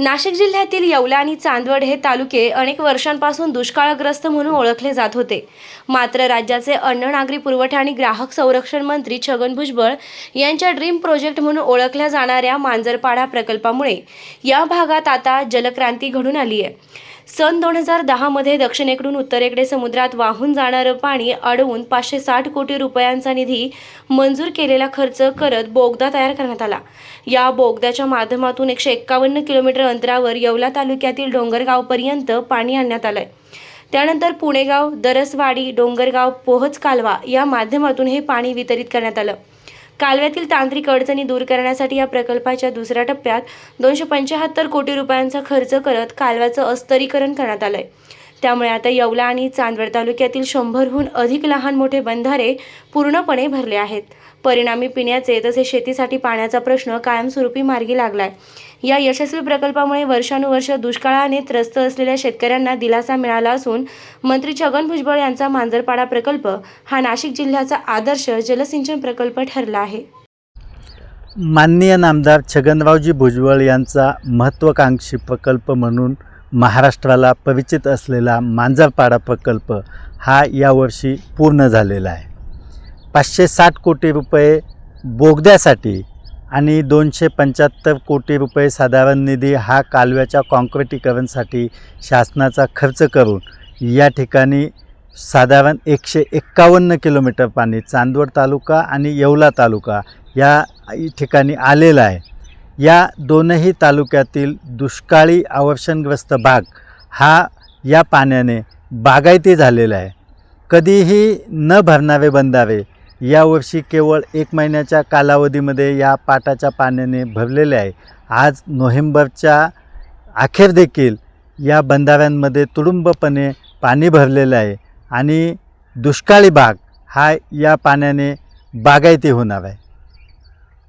नाशिक जिल्ह्यातील येवला आणि चांदवड हे तालुके अनेक वर्षांपासून दुष्काळग्रस्त म्हणून ओळखले जात होते. मात्र राज्याचे अन्न नागरी पुरवठा आणि ग्राहक संरक्षण मंत्री छगन भुजबळ यांच्या ड्रीम प्रोजेक्ट म्हणून ओळखल्या जाणाऱ्या मांजरपाडा प्रकल्पामुळे या भागात आता जलक्रांती घडून आली आहे. सन दोन हजार दहामध्ये दक्षिणेकडून उत्तरेकडे समुद्रात वाहून जाणारं पाणी अडवून पाचशे साठ कोटी रुपयांचा निधी मंजूर केलेला खर्च करत बोगदा तयार करण्यात आला. या बोगद्याच्या माध्यमातून एकशे एक्कावन्न किलोमीटर अंतरावर येवला तालुक्यातील डोंगरगावपर्यंत पाणी आणण्यात आलंय. त्यानंतर पुणेगाव दरसवाडी डोंगरगाव पोहच कालवा या माध्यमातून हे पाणी वितरित करण्यात आलं. कालव्यातील तांत्रिक अडचणी दूर करण्यासाठी या प्रकल्पाच्या दुसऱ्या टप्प्यात दोनशे पंच्याहत्तर कोटी रुपयांचा खर्च करत कालव्याचं अस्तरीकरण करण्यात आलंय. त्यामुळे आता येवला आणि चांदवड तालुक्यातील शंभरहून अधिक लहान मोठे बंधारे पूर्णपणे भरले आहेत. परिणामी पिण्याचे तसेच शेतीसाठी पाण्याचा प्रश्न कायमस्वरूपी मार्गी लागलाय. या यशस्वी प्रकल्पामुळे वर्षानुवर्ष दुष्काळाने त्रस्त असलेल्या शेतकऱ्यांना दिलासा मिळाला असून मंत्री छगन भुजबळ यांचा मांजरपाडा प्रकल्प हा नाशिक जिल्ह्याचा आदर्श जलसिंचन प्रकल्प ठरला आहे. माननीय नामदार छगनरावजी भुजबळ यांचा महत्त्वाकांक्षी प्रकल्प म्हणून महाराष्ट्राला परिचित असलेला मांजरपाडा प्रकल्प हा यावर्षी पूर्ण झालेला आहे. पाचशे साठ कोटी रुपये बोगद्यासाठी आणि दोनशे पंच्याहत्तर कोटी रुपये साधारण निधी हा कालव्याच्या कॉन्क्रिटीकरणसाठी शासनाचा खर्च करून या ठिकाणी साधारण एकशे एक्कावन्न किलोमीटर पाणी चांदवड तालुका आणि येवला तालुका या ठिकाणी आलेला आहे. या दोनही तालुक्यातील दुष्काळी आवर्षणग्रस्त भाग हा या पाण्याने बागायती झालेला आहे. कधीही न भरणारे बंधारे यावर्षी केवळ एक महिन्याच्या कालावधीमध्ये या पाटाच्या पाण्याने भरलेले आहे. आज नोव्हेंबरच्या अखेर देखील या बंधाऱ्यांमध्ये तुडुंबपणे पाणी भरलेलं आहे आणि दुष्काळी भाग हा या पाण्याने बागायती होणार आहे.